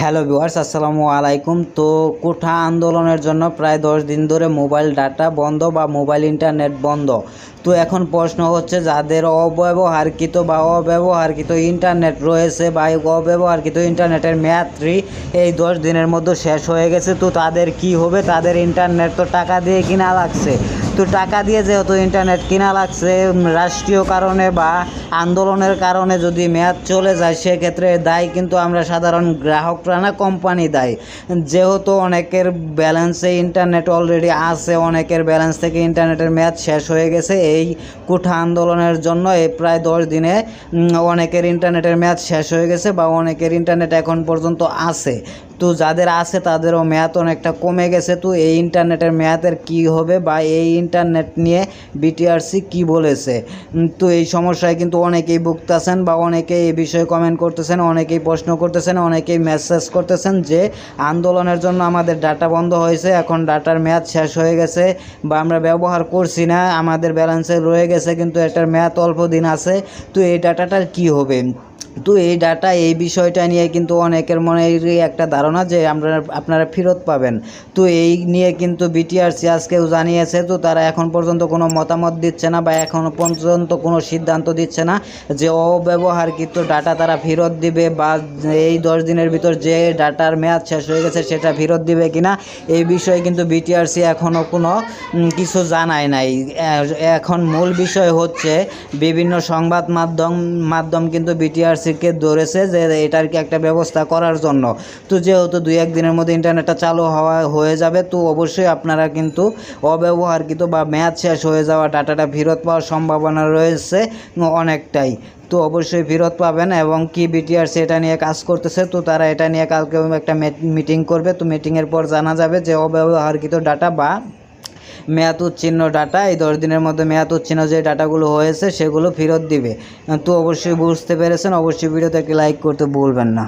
Hello viewers, আসসালামু আলাইকুম। তো কোঠা আন্দোলনের জন্য প্রায় দশ দিন ধরে মোবাইল ডাটা বন্ধ বা মোবাইল ইন্টারনেট বন্ধ। তো এখন প্রশ্ন হচ্ছে, যাদের অব্যবহারকৃত বা অব্যবহারকৃত ইন্টারনেট রয়েছে বা অব্যবহারকৃত ইন্টারনেটের মেয়াদটি এই দশ দিনের মধ্যে শেষ হয়ে গেছে, তো তাদের কি হবে? তাদের ইন্টারনেট তো টাকা দিয়ে কিনা লাগছে। তো টাকা দিয়ে যেহেতু ইন্টারনেট কিনা লাগছে রাষ্ট্রীয় কারণে বা আন্দোলনের কারণে যদি মেয়াদ চলে যায়, সেক্ষেত্রে দায় কিন্তু আমরা সাধারণ গ্রাহকরা না কোম্পানি দায়। যেহেতু অনেকের ব্যালেন্সে ইন্টারনেট অলরেডি আছে, অনেকের ব্যালেন্স থেকে ইন্টারনেটের মেয়াদ শেষ হয়ে গেছে। এই কুঠা আন্দোলনের জন্য এই প্রায় দশ দিনে অনেকের ইন্টারনেটের মেয়াদ শেষ হয়ে গেছে বা অনেকের ইন্টারনেট এখন পর্যন্ত আছে। তো যাদের আছে তাদেরও মেয়াদ অনেকটা কমে গেছে। তো এই ইন্টারনেটের মেয়াদের কি হবে বা এই ইন্টারনেট নিয়ে বিটিআরসি কি বলেছে? তো এই সমস্যায় কিন্তু অনেকেই ভুগতেছেন বা অনেকেই এই বিষয়ে কমেন্ট করতেছেন, অনেকেই প্রশ্ন করতেছেন, অনেকেই মেসেজ করতেছেন যে আন্দোলনের জন্য আমাদের ডাটা বন্ধ হয়েছে, এখন ডাটার মেয়াদ শেষ হয়ে গেছে বা আমরা ব্যবহার করছি না, আমাদের ব্যালেন্সে রয়ে গেছে, কিন্তু এটার মেয়াদ অল্প দিন আছে। তো এই ডাটাটার কি হবে? তো এই ডাটা এই বিষয়টা নিয়ে কিন্তু অনেকের মনেরই একটা ধারণা যে আমরা, আপনারা ফেরত পাবেন। তো এই নিয়ে কিন্তু বিটিআরসি আজকেও জানিয়েছে, তো তারা এখন পর্যন্ত কোনো মতামত দিচ্ছে না বা এখনও পর্যন্ত কোনো সিদ্ধান্ত দিচ্ছে না যে অব্যবহারকৃত ডাটা তারা ফেরত দিবে বা এই দশ দিনের ভিতর যে ডাটার মেয়াদ শেষ হয়ে গেছে সেটা ফেরত দিবে কিনা, এই বিষয়ে কিন্তু বিটিআরসি এখনও কোনো কিছু জানায় নাই। এখন মূল বিষয় হচ্ছে বিভিন্ন সংবাদ মাধ্যম মাধ্যম কিন্তু বিটিআরসিকে ধরেছে যে এটার কি একটা ব্যবস্থা করার জন্য। তো যেহেতু দুই একদিনের মধ্যে ইন্টারনেটটা চালু হওয়া হয়ে যাবে, তো অবশ্যই আপনারা কিন্তু অব্যবহারকৃত বা মেয়াদ শেষ হয়ে যাওয়া ডাটাটা ফেরত পাওয়ার সম্ভাবনা রয়েছে অনেকটাই। তো অবশ্যই ফেরত পাবেন এবং কি বিটিআরসি এটা নিয়ে কাজ করতেছে, তো তারা এটা নিয়ে কালকে একটা মিটিং করবে। তো মিটিংয়ের পর জানা যাবে যে অব্যবহারকৃত ডাটা বা মেয়াদ উচ্ছিন্ন ডাটা, এই দশ দিনের মধ্যে মেয়াদ উচ্ছিন্ন যে ডাটাগুলো হয়েছে সেগুলো ফেরত দিবে। তো অবশ্যই বুঝতে পেরেছেন, অবশ্যই ভিডিওতে একটি লাইক করতে ভুলবেন না।